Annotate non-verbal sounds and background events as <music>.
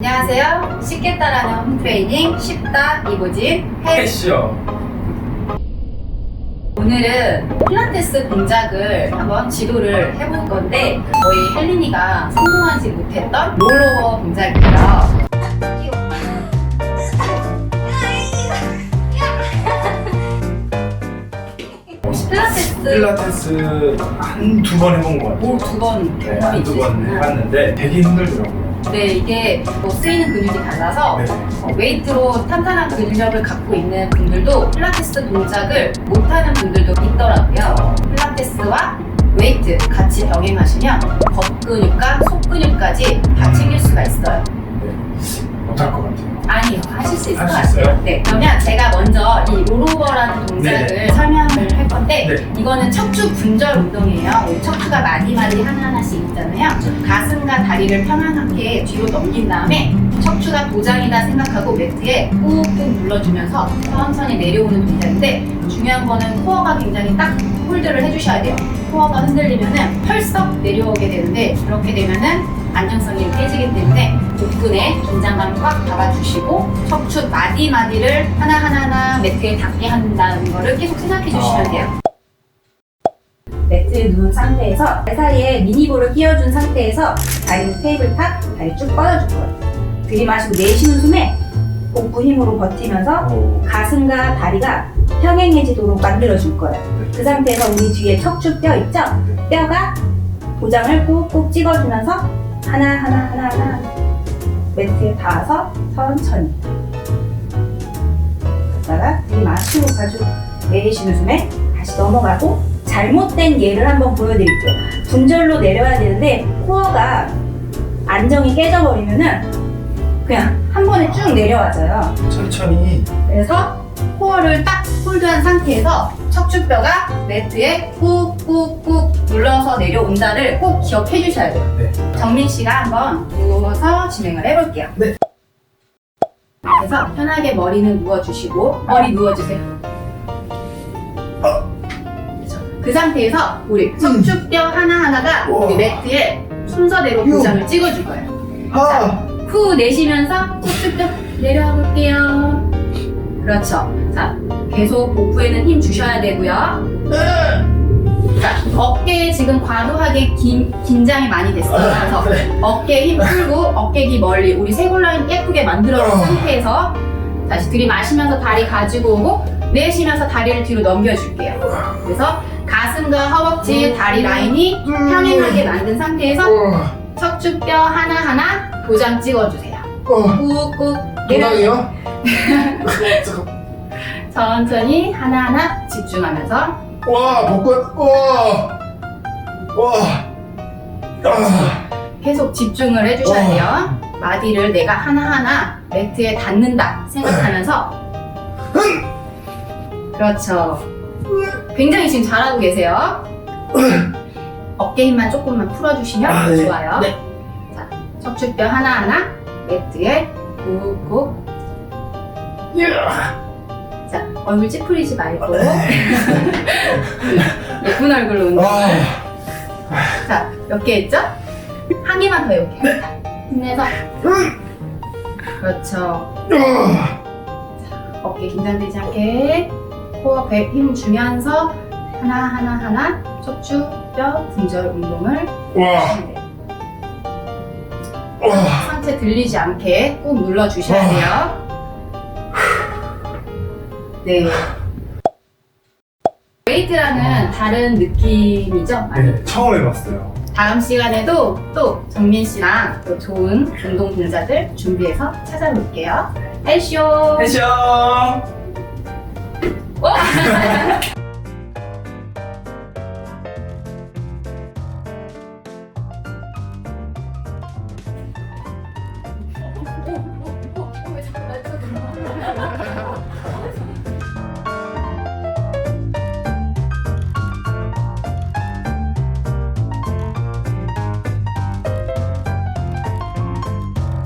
안녕하세요. 쉽게 따라하는 홈트레이닝 쉽다 이보진 헬 패션. 오늘은 필라테스 동작을 한번 지도를 해볼 건데 저희 헬린이가 성공하지 못했던 롤오버 동작이에요. 혹시 필라테스 필라테스 한 두 번 해본 것 같아요. 뭐두번 네, 한두 번 해봤는데 되게 힘들더라고요. 네, 이게 뭐 쓰이는 근육이 달라서 네. 어, 웨이트로 탄탄한 근력을 갖고 있는 분들도 필라테스 동작을 못하는 분들도 있더라고요. 필라테스와 웨이트 같이 병행하시면 겉근육과 속근육까지 다 챙길 수가 있어요. 못할 것 같아요. 아니요, 하실 수 있을 것 할수 같아요. 있어요? 네, 그러면 제가 먼저 이 롤오버라는 동작을 네네. 설명을 할 건데 네. 이거는 척추 분절 운동이에요. 우리 척추가 마디마디 하나하나씩 있잖아요. 가슴과 다리를 편안하게 뒤로 넘긴 다음에 척추가 도장이다 생각하고 매트에 꾹꾹 눌러주면서 천천히 내려오는 동작인데 중요한 거는 코어가 굉장히 딱 홀드를 해주셔야 돼요. 코어가 흔들리면은 펄썩 내려오게 되는데 그렇게 되면은 안정성이 깨지기 때문에 복근에 긴장감 꽉 잡아주시고 척추 마디마디를 하나하나하나 매트에 닿게 한다는 거를 계속 생각해 주시면 돼요. 매트에 누운 상태에서 발 사이에 미니볼을 끼워준 상태에서 다리는 테이블 탑, 다리 쭉 뻗어줄 거예요. 들이마시고 내쉬는 숨에 복부 힘으로 버티면서 오. 가슴과 다리가 평행해지도록 만들어줄 거예요. 그 상태에서 우리 뒤에 척추 뼈 있죠? 뼈가 도장을 꾹꾹 찍어주면서 하나 하나 하나 하나 매트에 닿아서 천천히 갔다가 들이마시고 가지고 내쉬는 숨에 다시 넘어가고 잘못된 예를 한번 보여드릴게요. 분절로 내려야 되는데 코어가 안정이 깨져버리면은 그냥 한 번에 쭉 내려와져요. 천천히. 그래서 코어를 딱 홀드한 상태에서 척추뼈가 매트에 꾹꾹꾹 눌러서 내려온다를 꼭 기억해 주셔야 돼요. 네. 정민 씨가 한번 누워서 진행을 해볼게요. 네. 그래서 편하게 머리는 누워주시고 머리 누워주세요. 그렇죠. 그 상태에서 우리 척추뼈 하나하나가. 우리 매트에 순서대로 유. 도장을 찍어줄 거예요. 하. 후 내쉬면서 척추뼈 내려와 볼게요. 그렇죠. 자, 계속 복부에는 힘 주셔야 되고요. 자, 어깨에 지금 과도하게 긴, 긴장이 많이 됐어요. 그래서 어깨 힘 풀고 어깨 기 멀리 우리 쇄골라인 예쁘게 만들어준 어. 상태에서 다시 들이마시면서 다리 가지고 오고 내쉬면서 다리를 뒤로 넘겨줄게요. 그래서 가슴과 허벅지, 다리 라인이 평행하게 만든 상태에서 어. 척추뼈 하나하나 도장 찍어주세요. 어. 꾹꾹 내려 도장이요? 잠깐. 천천히 하나하나 집중하면서 와 복근. 와. 와. 아. 계속 집중을 해주셔야 돼요. 마디를 내가 하나하나 매트에 닿는다 생각하면서 그렇죠. 굉장히 지금 잘하고 계세요. 어깨 힘만 조금만 풀어주시면 아, 네. 좋아요. 네. 자, 척추뼈 하나하나 매트에 꾹꾹 야. 자, 얼굴 찌푸리지 말고 네. <laughs> 예쁜 얼굴로 운동. 아. 자, 몇 개 했죠? 한 개만 더 해볼게요. 힘내서. 그렇죠. 아. 어깨 긴장되지 않게 코어 배 힘 주면서 하나하나 하나 척추 뼈 분절 운동을 와. 하시면 돼요. 와. 상체 들리지 않게 꾹 눌러 주셔야 돼요. 네. 웨이트랑은 다른 느낌이죠? 많이? 네, 처음 해봤어요. 다음 시간에도 또 정민 씨랑 또 좋은 운동 동작을 준비해서 찾아볼게요. 헬쇼! 패션. 오!